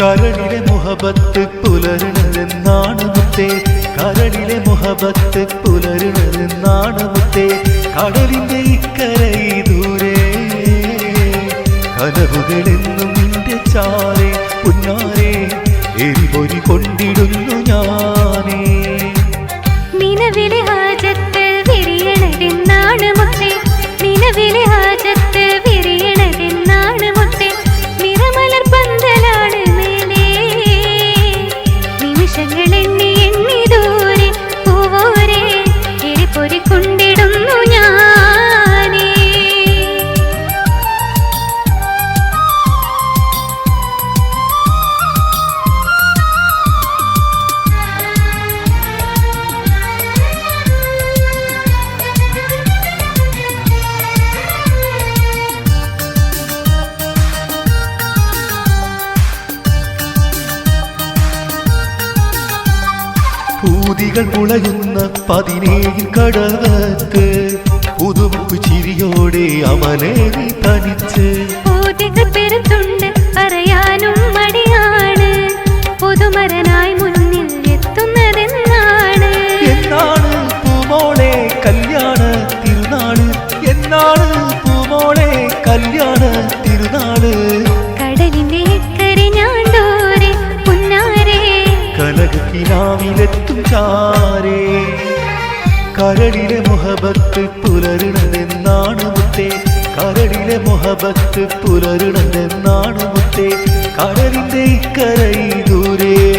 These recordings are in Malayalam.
മുഹബത്ത് പുലരണതെന്നാണ് മുത്തേ. കരളിലെ മുഹബത്ത് പുലരണതെന്നാണ് മുത്തേ കടലിന്റെ ഇക്കരെ ദൂരെ. കനവുകളെന്നും നിന്റെ ചാരെ പുന്നാരെ എരിപൊരി കൊണ്ടിടുന്നു പൂതികൾ പുളയുന്ന പതിനേഴിൽ കടകത്ത്. പുതുമുപ്പ് ചിരിയോടെ അമലേറി തനിച്ച്. പൂതികൾ പെരുത്തുണ്ട് പറയാനും മടിയാണ്. പുതുമരനായി മുന്നിൽ എത്തുന്നതെന്നാണ്. എന്നാണ് പൂമോളെ കല്യാണ തിരുനാൾ. എന്നാണ് പൂമോളെ കല്യാണ തിരുനാൾ. കരടിലെ മുഹബത്ത് പുലരണതെന്നാണ് മുത്തേ. കരടിലെ മുഹബത്ത് പുലരണതെന്നാണ് മുത്തേ. കടലിന്റെ ഇക്കരൈ ദൂരെ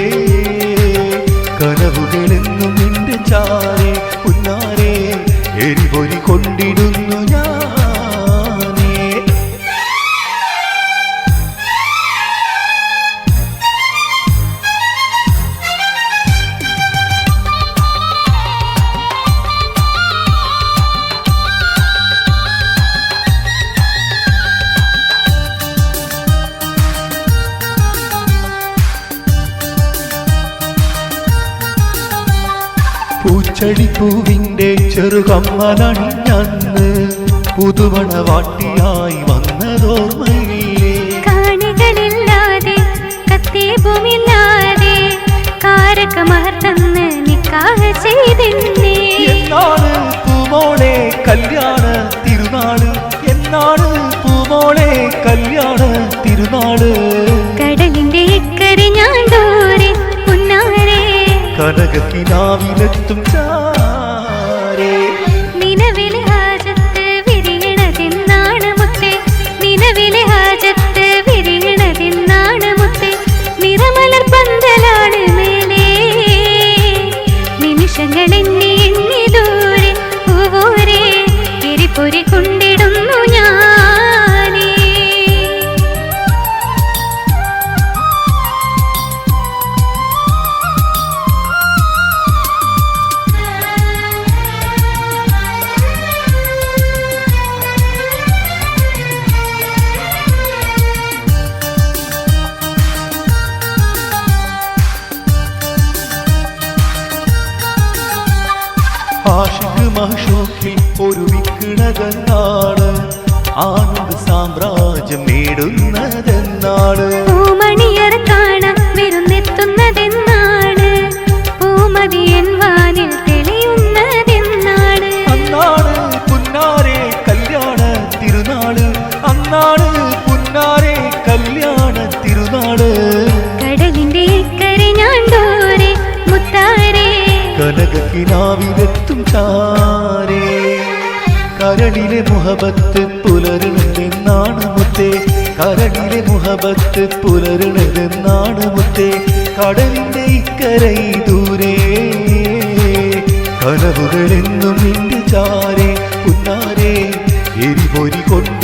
പൂച്ചെടി പൂവിന്റെ ചെറുകമ്മലണിഞ്ഞന്ന് പുതുമണവാട്ടിയായി വന്നതോർമ്മയില്ലേ? കാണികളില്ലാതെ കത്തേബുമില്ലാതെ കാരക്കമഹർ തന്ന് നിക്കാഹ് ചെയ്തിന്നേ. എന്നാണ് പൂമോളെ കല്യാണ കനകത്തിനാവിലെത്തും ചാരേ. മുത്തേ മുത്തേ എണ്ണി ദൂരെ എരിപ്പൊരി കൊണ്ടിടുന്നു ആഷിക്ക് മഹഷോക്കിൽ ഒരു വിക്കിണകന്നാണ് ആനന്ദ സാമ്രാജ്യം നേടുന്നതെന്നാണ്. പൂമണിയർ കാണാൻ വിരുന്നെത്തുന്നതെന്നാണ്. പൂമതിയൻ വാനിൽ തെളിയുന്നതെന്നാണ്. അന്നാണ് പുന്നാരെ കല്യാണ തിരുനാൾ. അന്നാണ് എത്തും താരേ കരളിലെ മുഹബത്ത് പുലരണെന്നാണ് മുത്തേ. കരളിലെ മുഹബത്ത് പുലരണെന്നാണ് മുത്തേ കടലിന്റെ ഇക്കരയി ദൂരെ കടവുകളെന്നും നിന്റെ ചാരേ. പുന്നാരേ എരിപൊരി കൊണ്ട്